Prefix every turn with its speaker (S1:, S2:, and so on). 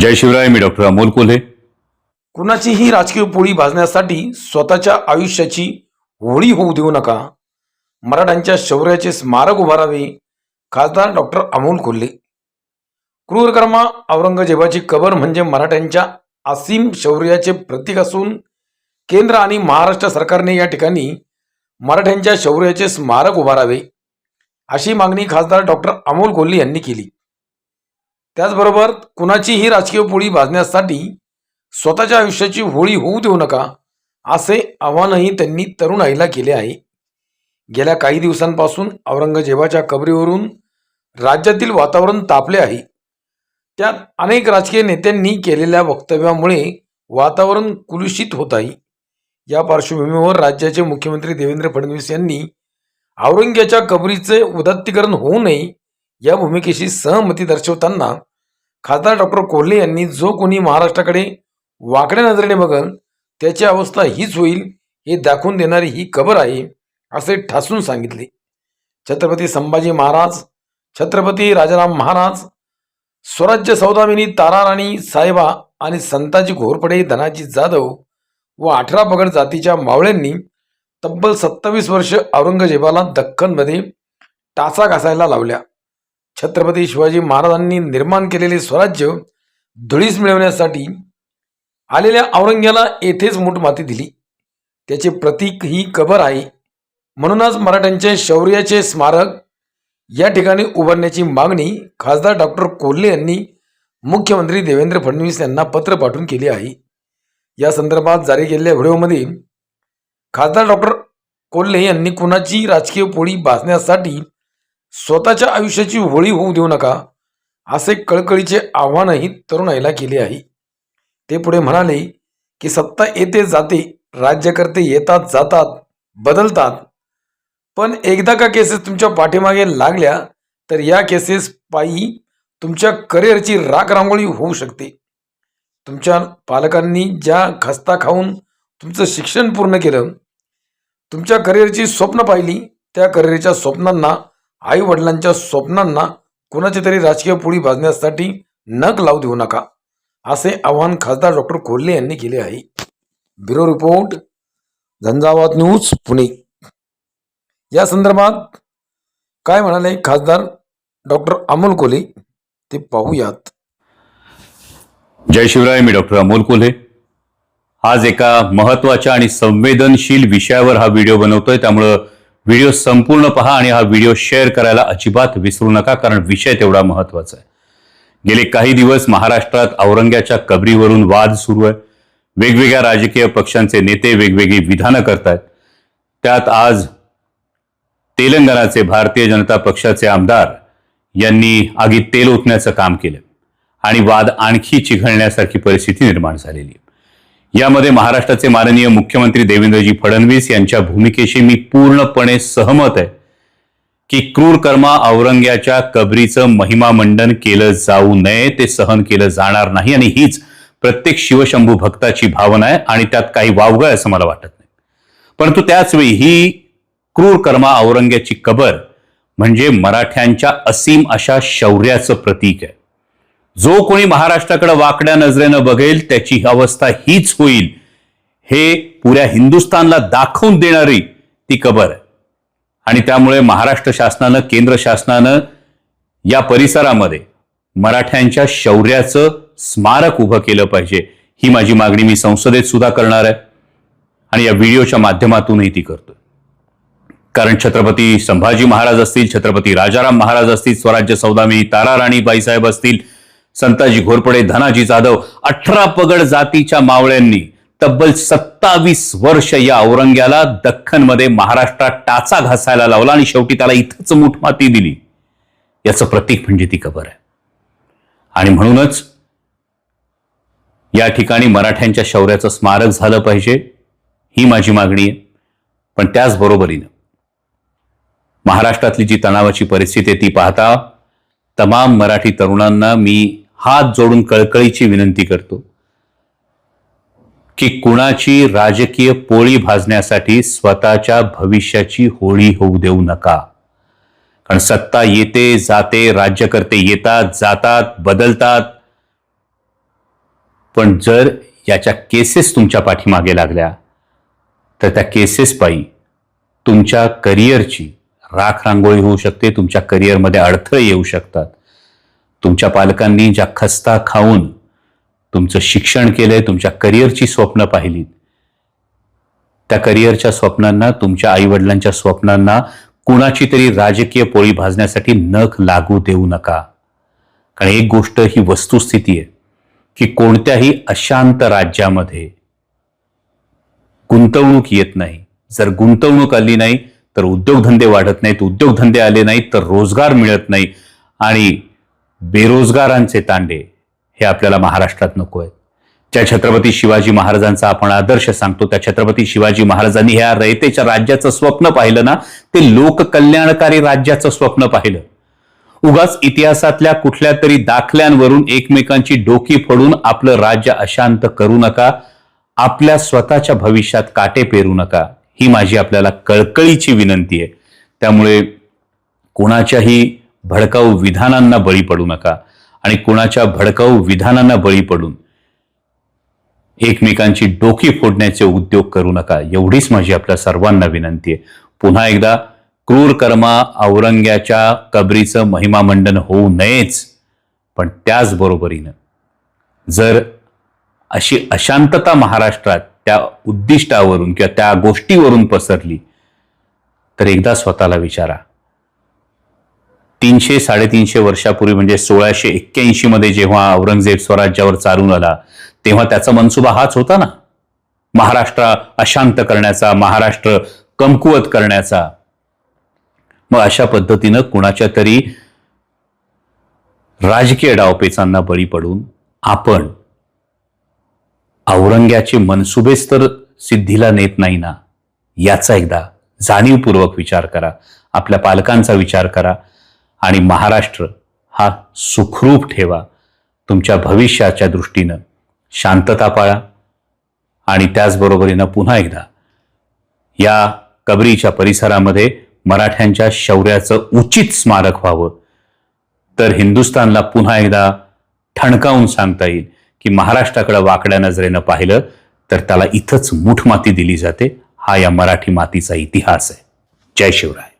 S1: जय शिवराय मी डॉक्टर अमोल कोल्हे.
S2: कुणाचीही राजकीय पोळी भाजण्यासाठी स्वतःच्या आयुष्याची होळी होऊ देऊ नका. मराठ्यांच्या शौर्याचे स्मारक उभारावे खासदार डॉक्टर अमोल कोल्हे. क्रूरकर्मा औरंगजेबाची कबर म्हणजे मराठ्यांच्या असीम शौर्याचे प्रतीक असून केंद्र आणि महाराष्ट्र सरकारने या ठिकाणी मराठ्यांच्या शौर्याचे स्मारक उभारावे अशी मागणी खासदार डॉक्टर अमोल कोल्हे यांनी केली. त्याचबरोबर कुणाचीही राजकीय पोळी भाजण्यासाठी स्वतःच्या आयुष्याची होळी होऊ देऊ नका असे आव्हानही त्यांनी तरुणाईला केले आहे. गेल्या काही दिवसांपासून औरंगजेबाच्या कबरीवरून राज्यातील वातावरण तापले आहे. त्यात अनेक राजकीय नेत्यांनी केलेल्या वक्तव्यामुळे वातावरण कुलुषित होत आहे. या पार्श्वभूमीवर राज्याचे मुख्यमंत्री देवेंद्र फडणवीस यांनी औरंग्याच्या कबरीचे उदात्तीकरण होऊ नये या भूमिकेशी सहमती दर्शवताना खासदार डॉक्टर कोल्हे यांनी जो कोणी महाराष्ट्राकडे वाकड्या नजरेने बघल त्याची अवस्था हीच होईल हे दाखवून देणारी ही खबर आहे असे ठासून सांगितले. छत्रपती संभाजी महाराज छत्रपती राजाराम महाराज स्वराज्य सौदामिनी ताराराणी साहेबा आणि संताजी घोरपडे धनाजी जाधव व अठरा पगड जातीच्या मावळ्यांनी तब्बल सत्तावीस वर्ष औरंगजेबाला दख्खनमध्ये टाचा घासायला लावल्या. छत्रपती शिवाजी महाराजांनी निर्माण केलेले स्वराज्य धुळीस मिळवण्यासाठी आलेल्या औरंग्याला येथेच मूठ माती दिली. त्याचे प्रतीक ही कबर आहे. म्हणूनच मराठ्यांचे शौर्याचे स्मारक या ठिकाणी उभारण्याची मागणी खासदार डॉक्टर कोल्हे यांनी मुख्यमंत्री देवेंद्र फडणवीस यांना पत्र पाठवून केली आहे. या संदर्भात जारी केलेल्या व्हिडिओमध्ये खासदार डॉक्टर कोल्हे यांनी कुणाची राजकीय पोळी भासण्यासाठी स्वतःच्या आयुष्याची होळी होऊ देऊ नका असे कळकळीचे आव्हानही तरुणाईला केले आहे. ते पुढे म्हणाले की सत्ता येते जाते राज्यकर्ते येतात जातात बदलतात. पण एकदा का केसेस तुमच्या पाठीमागे लागल्या तर या केसेस पायी तुमच्या करिअरची राख रांगोळी होऊ शकते. तुमच्या पालकांनी ज्या खस्ता खाऊन तुमचं शिक्षण पूर्ण केलं तुमच्या करिअरची स्वप्न पाहिली त्या करिअरच्या स्वप्नांना आई वडिलांच्या स्वप्नांना कोणाची तरी राजकीय पोळी भाजण्यासाठी नग लावू देऊ नका असे आवाहन खासदार डॉक्टर कोल्हे यांनी केले आहे. Bureau report Zanzavat news Pune. या संदर्भात काय म्हणाले खासदार डॉक्टर अमोल कोल्हे ते पाहूयात.
S1: जय शिवराय मी डॉक्टर अमोल कोल्हे. आज एका महत्त्वाच्या आणि संवेदनशील विषयावर हा व्हिडिओ बनवतोय त्यामुळं व्हिडिओ संपूर्ण पहा आणि हा व्हिडिओ शेअर करायला अजिबात विसरू नका कारण विषय तेवढा महत्त्वाचा आहे. गेले काही दिवस महाराष्ट्रात औरंग्याच्या कबरीवरून वाद सुरू आहे. वेगवेगळ्या राजकीय पक्षांचे नेते वेगवेगळी विधानं करतायत. त्यात आज तेलंगणाचे भारतीय जनता पक्षाचे आमदार यांनी आगीत तेल ओतण्याचं काम केलं. आणि वाद आणखी चिघळण्यासारखी परिस्थिती निर्माण झालेली आहे. यामध्ये महाराष्ट्राचे माननीय मुख्यमंत्री देवेंद्रजी फडणवीस यांच्या भूमिकेशी मी पूर्णपणे सहमत आहे की क्रूर कर्मा औरंग्याच्या कबरीचं महिमा मंडन केलं जाऊ नये ते सहन केलं जाणार नाही आणि हीच प्रत्येक शिवशंभू भक्ताची भावना आहे आणि त्यात काही वावगं आहे असं मला वाटत नाही. परंतु त्याच वेळी ही क्रूर कर्मा औरंग्याची कबर म्हणजे मराठ्यांच्या असीम अशा शौर्याचं प्रतीक आहे. जो कोणी महाराष्ट्राकडे वाकड्या नजरेनं बघेल त्याची अवस्था हीच होईल. हे पुऱ्या हिंदुस्थानला दाखवून देणारी ती कबर. आहे आणि त्यामुळे महाराष्ट्र शासनानं केंद्र शासनानं या परिसरामध्ये मराठ्यांच्या शौर्याचं स्मारक उभं केलं पाहिजे. ही माझी मागणी मी संसदेत सुद्धा करणार आहे. आणि या व्हिडिओच्या माध्यमातूनही ती करतो कारण छत्रपती संभाजी महाराज असतील छत्रपती राजाराम महाराज असतील स्वराज्य सौदामिनी ताराराणी बाईसाहेब असतील संताजी घोरपडे धनाजी जाधव अठरा पगड जातीच्या मावळ्यांनी तब्बल सत्तावीस वर्ष या औरंग्याला दख्खनमध्ये महाराष्ट्रात टाचा घासायला लावला आणि शेवटी त्याला इथंच मुठमाती दिली. याचं प्रतीक म्हणजे ती कबर आहे. आणि म्हणूनच या ठिकाणी मराठ्यांच्या शौर्याचं स्मारक झालं पाहिजे ही माझी मागणी आहे. पण त्याचबरोबरीनं महाराष्ट्रातली जी तणावाची परिस्थिती आहे ती पाहता तमाम मराठी तरुणांना मी हात जोडून कळकळीची विनंती करतो की कुणाची राजकीय पोळी भाजण्यासाठी स्वतःच्या भविष्याची होळी होऊ देऊ नका. कारण सत्ता येते जाते राज्यकर्ते येतात जातात बदलतात. पण जर याच्या केसेस तुमच्या पाठीमागे लागल्या तर त्या केसेस पायी तुमच्या करिअरची राख रांगोळी होऊ शकते तुमच्या करिअरमध्ये अडथळे येऊ शकतात. तुमच्या पालकांनी ज्या खस्ता खाऊन तुमचं शिक्षण केलंय तुमच्या करिअरची स्वप्न पाहिलीत त्या करिअरच्या स्वप्नांना तुमच्या आईवडिलांच्या स्वप्नांना कुणाची तरी राजकीय पोळी भाजण्यासाठी नख लागू देऊ नका. कारण एक गोष्ट ही वस्तुस्थिती आहे की कोणत्याही अशांत राज्यामध्ये गुंतवणूक येत नाही. जर गुंतवणूक आली नाही तर उद्योगधंदे वाढत नाहीत उद्योगधंदे आले नाहीत तर रोजगार मिळत नाही आणि बेरोजगारांचे तांडे हे आपल्याला महाराष्ट्रात नको आहेत. ज्या छत्रपती शिवाजी महाराजांचा आपण आदर्श सांगतो त्या छत्रपती शिवाजी महाराजांनी ह्या रयतेच्या राज्याचं स्वप्न पाहिलं ना ते लोककल्याणकारी राज्याचं स्वप्न पाहिलं. उगाच इतिहासातल्या कुठल्या तरी दाखल्यांवरून एकमेकांची डोकी फोडून आपलं राज्य अशांत करू नका आपल्या स्वतःच्या भविष्यात काटे पेरू नका ही माझी आपल्याला कळकळीची विनंती आहे. त्यामुळे कुणाच्याही भडकाऊ विधानांना बळी पडू नका आणि कुणाच्या भडकाऊ विधानांना बळी पडून एकमेकांची डोकी फोडण्याचे उद्योग करू नका. एवढीच माझी आपल्या सर्वांना विनंती आहे. पुन्हा एकदा क्रूर कर्मा औरंग्याच्या कबरीचं महिमामंडन होऊ नयेच पण त्याचबरोबरीनं जर अशी अशांतता महाराष्ट्रात त्या उद्दिष्टावरून किंवा त्या गोष्टीवरून पसरली तर एकदा स्वतःला विचारा. तीनशे साडेतीनशे वर्षापूर्वी म्हणजे सोळाशे एक्क्याऐंशी मध्ये जेव्हा औरंगजेब स्वराज्यावर चालून आला तेव्हा त्याचा मनसुबा हाच होता ना. महाराष्ट्र अशांत करण्याचा महाराष्ट्र कमकुवत करण्याचा. मग अशा पद्धतीनं कुणाच्या तरी राजकीय डावपेचांना बळी पडून आपण औरंग्याचे मनसुबेच तर सिद्धीला नेत नाही ना याचा एकदा जाणीवपूर्वक विचार करा. आपल्या पालकांचा विचार करा. आणि महाराष्ट्र हा सुखरूप ठेवा. तुमच्या भविष्याच्या दृष्टीनं शांतता पाळा आणि त्याचबरोबरीनं पुन्हा एकदा या कबरीच्या परिसरामध्ये मराठ्यांच्या शौर्याचं उचित स्मारक व्हावं. तर हिंदुस्थानला पुन्हा एकदा ठणकावून सांगता येईल की महाराष्ट्राकडे वाकड्या नजरेनं पाहिलं तर त्याला इथंच मूठमाती दिली जाते. हा या मराठी मातीचा इतिहास आहे. जय शिवराय.